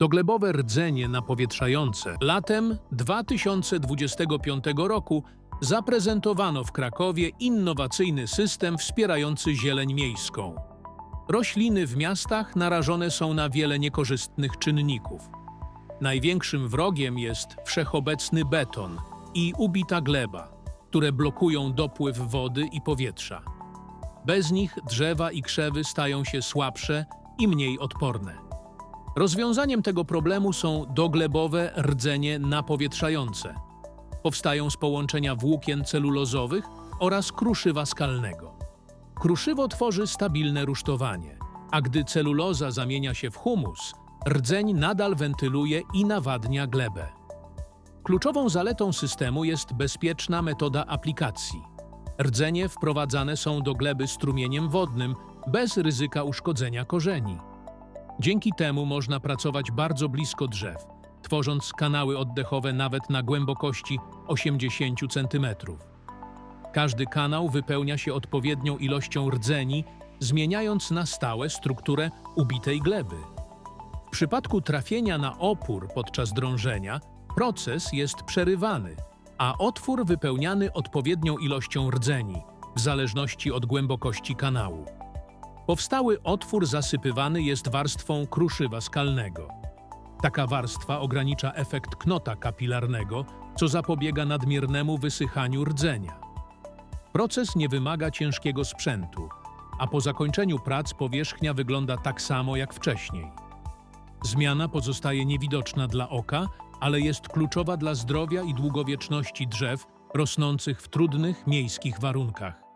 Doglebowe rdzenie napowietrzające latem 2025 roku zaprezentowano w Krakowie innowacyjny system wspierający zieleń miejską. Rośliny w miastach narażone są na wiele niekorzystnych czynników. Największym wrogiem jest wszechobecny beton i ubita gleba, które blokują dopływ wody i powietrza. Bez nich drzewa i krzewy stają się słabsze i mniej odporne. Rozwiązaniem tego problemu są doglebowe rdzenie napowietrzające. Powstają z połączenia włókien celulozowych oraz kruszywa skalnego. Kruszywo tworzy stabilne rusztowanie, a gdy celuloza zamienia się w humus, rdzeń nadal wentyluje i nawadnia glebę. Kluczową zaletą systemu jest bezpieczna metoda aplikacji. Rdzenie wprowadzane są do gleby strumieniem wodnym bez ryzyka uszkodzenia korzeni. Dzięki temu można pracować bardzo blisko drzew, tworząc kanały oddechowe nawet na głębokości 80 cm. Każdy kanał wypełnia się odpowiednią ilością rdzeni, zmieniając na stałe strukturę ubitej gleby. W przypadku trafienia na opór podczas drążenia, proces jest przerywany, a otwór wypełniany odpowiednią ilością rdzeni, w zależności od głębokości kanału. Powstały otwór zasypywany jest warstwą kruszywa skalnego. Taka warstwa ogranicza efekt knota kapilarnego, co zapobiega nadmiernemu wysychaniu rdzenia. Proces nie wymaga ciężkiego sprzętu, a po zakończeniu prac powierzchnia wygląda tak samo jak wcześniej. Zmiana pozostaje niewidoczna dla oka, ale jest kluczowa dla zdrowia i długowieczności drzew rosnących w trudnych miejskich warunkach.